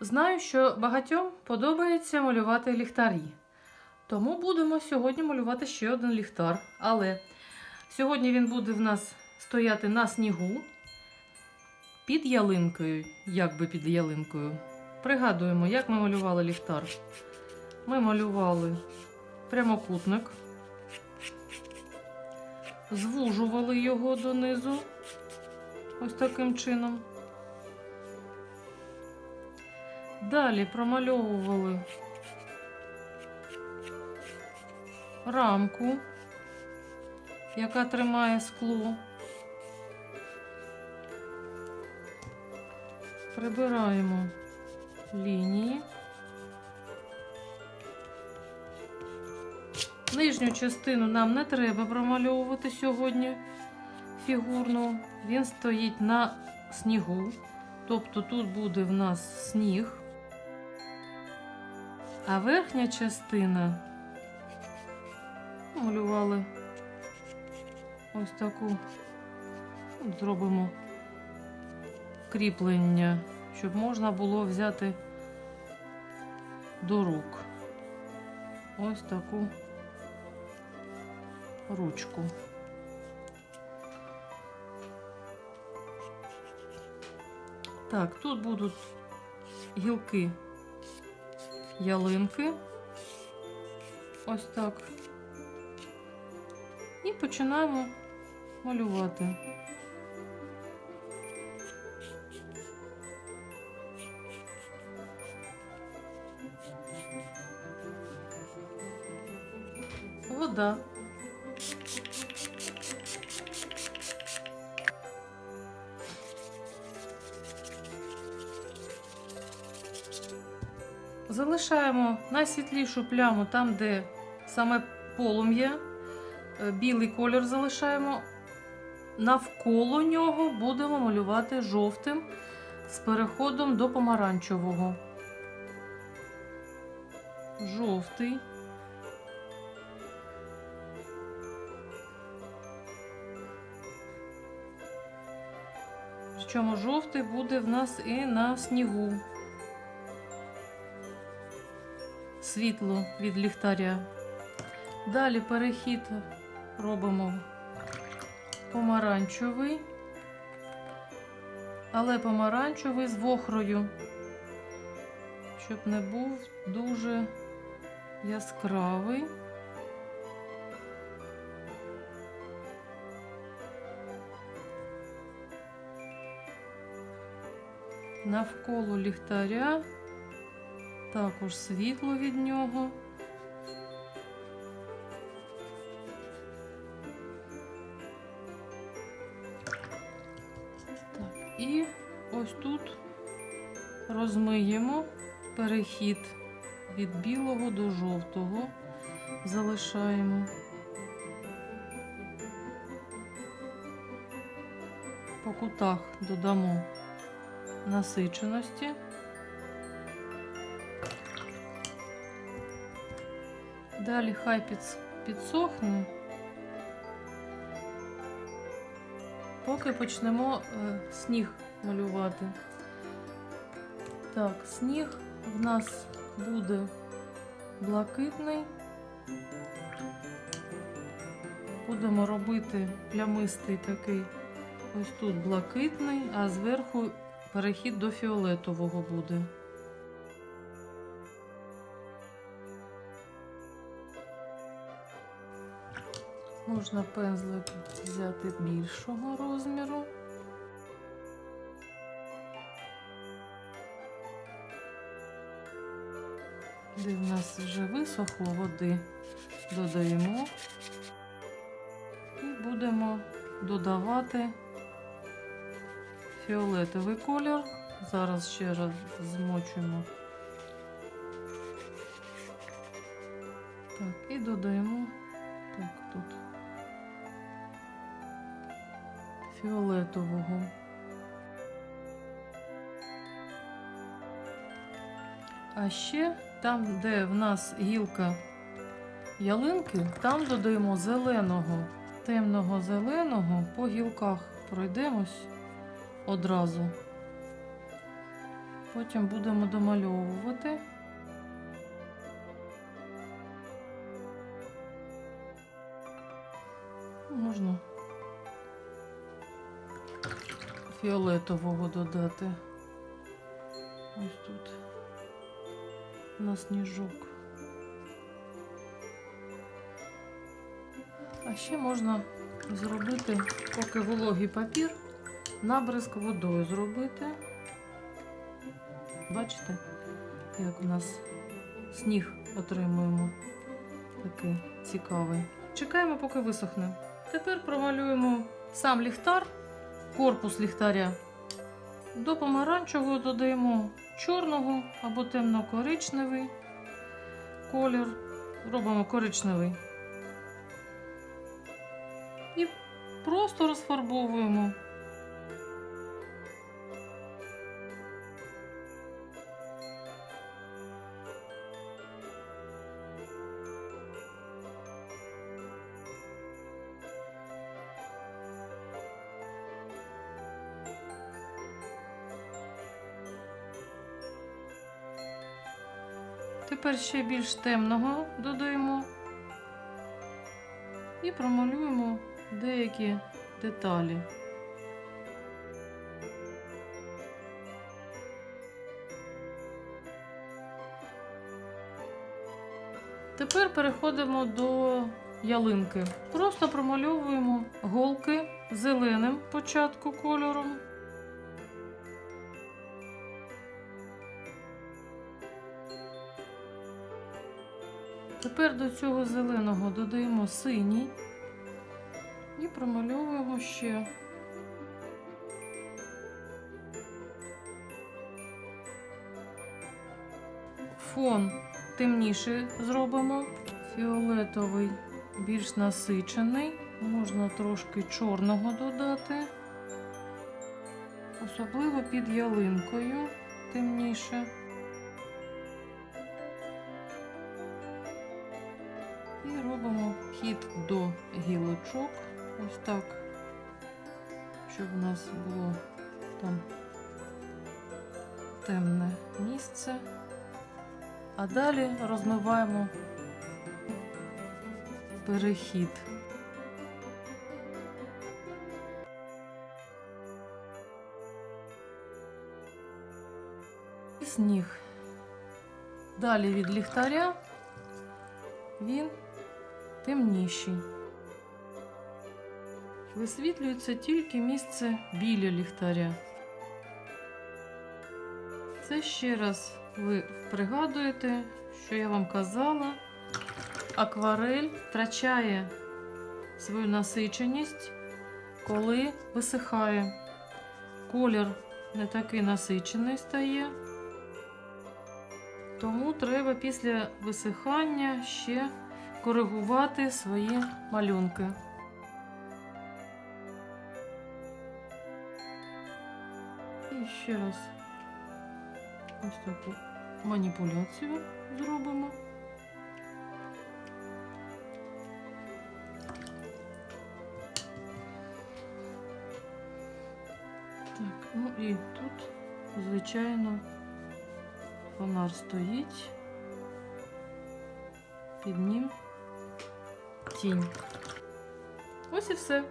Знаю, що багатьом подобається малювати ліхтарі. Тому будемо сьогодні малювати ще один ліхтар. Але сьогодні він буде в нас стояти на снігу під ялинкою. Як би під ялинкою. Пригадуємо, як ми малювали ліхтар. Ми малювали прямокутник, звужували його донизу. Ось таким чином. Далі промальовували рамку, яка тримає скло. Прибираємо лінії. Нижню частину нам не треба промальовувати сьогодні фігурно. Він стоїть на снігу. Тобто тут буде в нас сніг. А верхня частина малювали ось таку. Зробимо кріплення, щоб можна було взяти до рук. Ось таку ручку. Так, тут будуть гілки ялинки. Ось так. І починаємо малювати. Вода. Залишаємо найсвітлішу пляму там, де саме полум'я. Е, Білий колір залишаємо. Навколо нього будемо малювати жовтим з переходом до помаранчевого. Жовтий. Причому жовтий буде в нас і на снігу. Світло від ліхтаря. Далі перехід робимо помаранчевий, але помаранчевий з вохрою, щоб не був дуже яскравий. Навколо ліхтаря також світло від нього. Так, і ось тут розмиємо перехід від білого до жовтого, залишаємо. По кутах додамо насиченості. Далі хай підс- підсохне, поки почнемо е, сніг малювати. Так, сніг в нас буде блакитний. Будемо робити плямистий такий ось тут блакитний, а зверху перехід до фіолетового буде. Можна пензлик взяти більшого розміру. Де в нас вже висохло води, додаємо і будемо додавати фіолетовий колір. Зараз ще раз змочуємо. Так, і додаємо так тут фіолетового. А ще там, де в нас гілка ялинки, там додаємо зеленого, темного зеленого по гілках пройдемось одразу. Потім будемо домальовувати. Можна фіолетового додати. Ось тут на сніжок. А ще можна зробити, поки вологий папір, набризк водою зробити. Бачите, як у нас сніг отримуємо такий цікавий. Чекаємо, поки висохне. Тепер промалюємо сам ліхтар, корпус ліхтаря. До помаранчевого додаємо чорного або темно-коричневий колір. Робимо коричневий. І просто розфарбовуємо. Тепер ще більш темного додаємо і промалюємо деякі деталі. Тепер переходимо до ялинки. Просто промальовуємо голки зеленим початку кольором. Тепер до цього зеленого додаємо синій і промальовуємо ще. Фон темніший зробимо, фіолетовий більш насичений, можна трошки чорного додати, особливо під ялинкою темніше. І робимо хід до гілочок. Ось так, щоб у нас було там темне місце. А далі розмиваємо перехід. Сніг. Далі від ліхтаря він темніший. Висвітлюється тільки місце біля ліхтаря. Це ще раз ви пригадуєте, що я вам казала. Акварель втрачає свою насиченість, коли висихає. Колір не такий насичений стає. Тому треба після висихання ще коригувати свої малюнки. І ще раз ось таку маніпуляцію зробимо. Так, ну і тут, звичайно, фонар стоїть, під ним тінь. Ось і все.